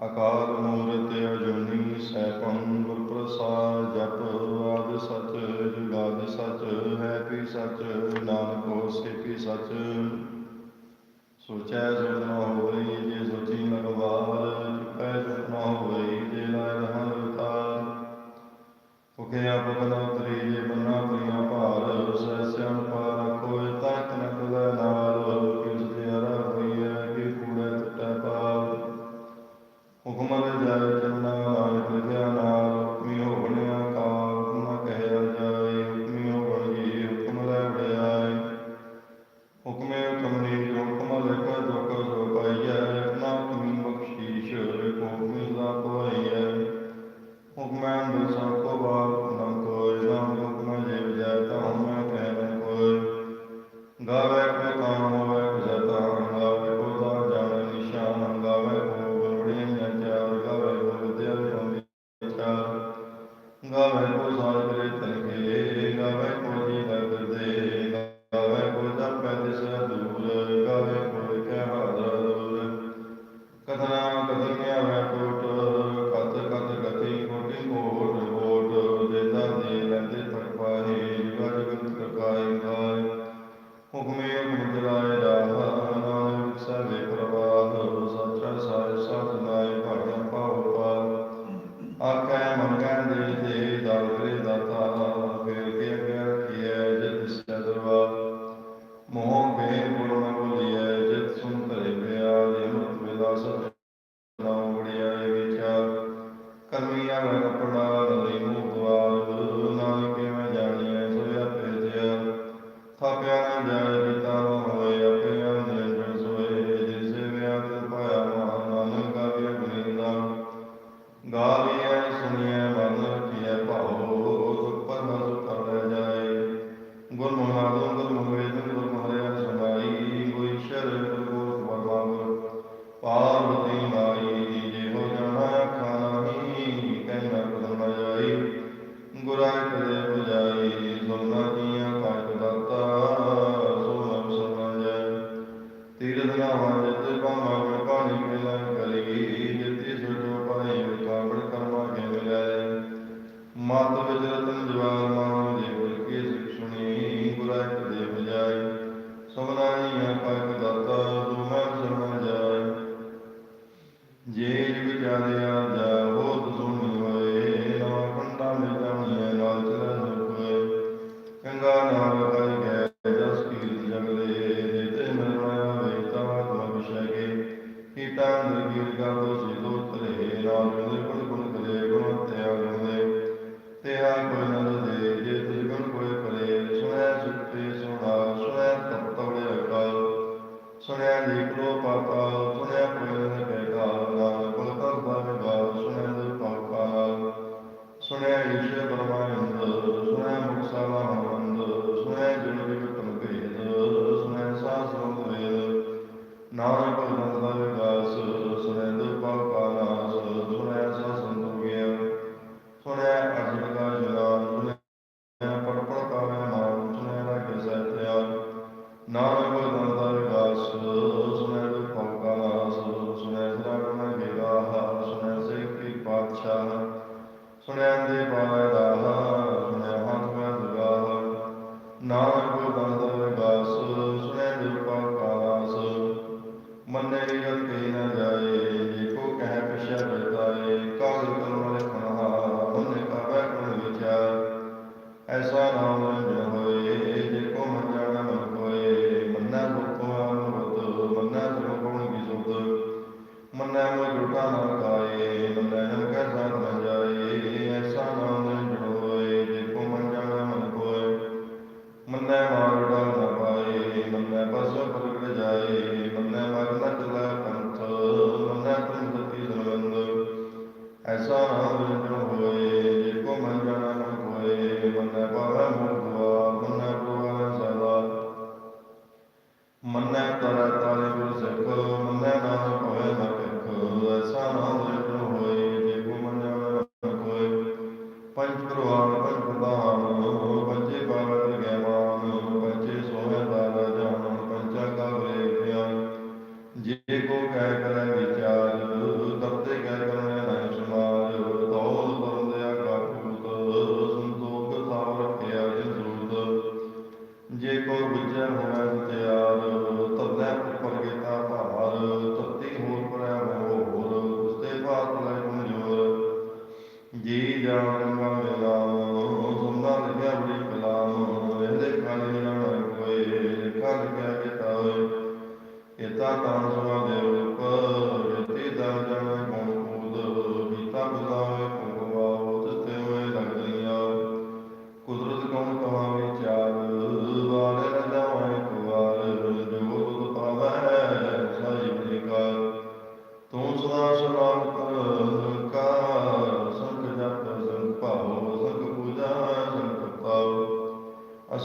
ਅਕਾਲ ਮੂਰਤ ਅਜੂਨੀ ਸੈਭੰ ਗੁਰ ਪ੍ਰਸਾਦ ਜਪ ਆਦ ਸਚ, ਜੁਗਾਦ ਸਚ, ਹੈ ਪੀ ਸਚ, ਨਾਨਕ ਹੋਸੀ ਪੀ ਸਚ। ਸੋਚੈ ਸੋ ਸੁਣਿਆ ਲੀਕ ਲੋ ਪਾਤਾ ਸੁਣਿਆ ਕੋਇਲ ਨੇ ਕੋਲ ਕਰ ਬਾਵੇ ਸੁਣਿਆ ਦੇ ਪਾਪਾ। ਸੁਣਿਆ ਈਸ਼ਵਰ ਬਰਮਾ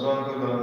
on 个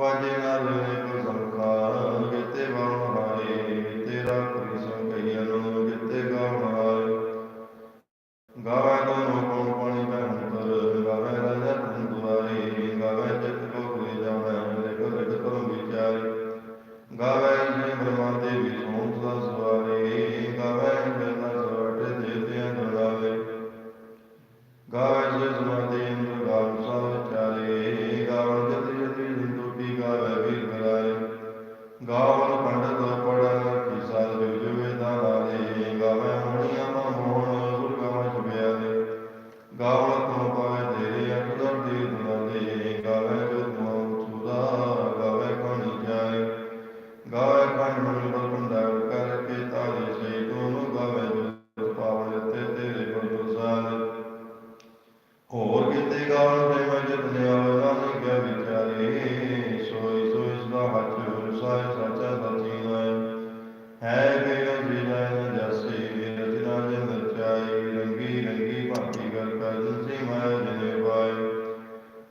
Ваня God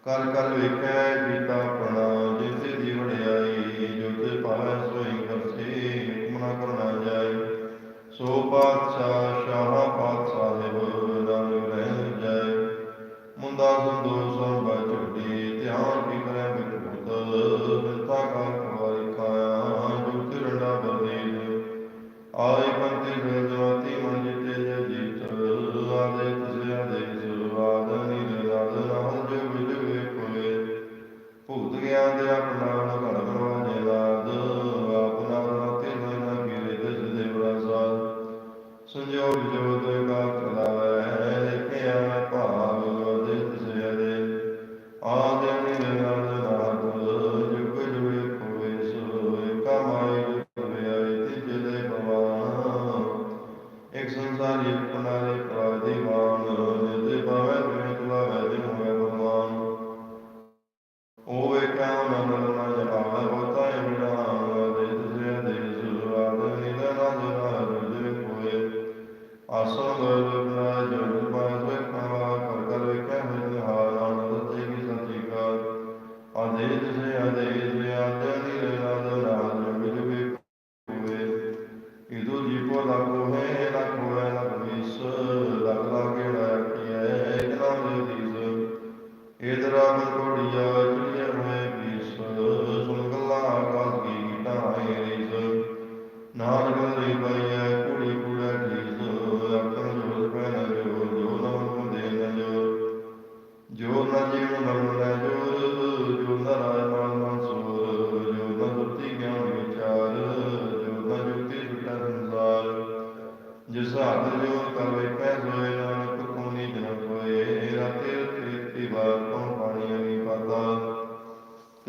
ਕਰ ਕਰ ਵੇਖੈ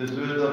The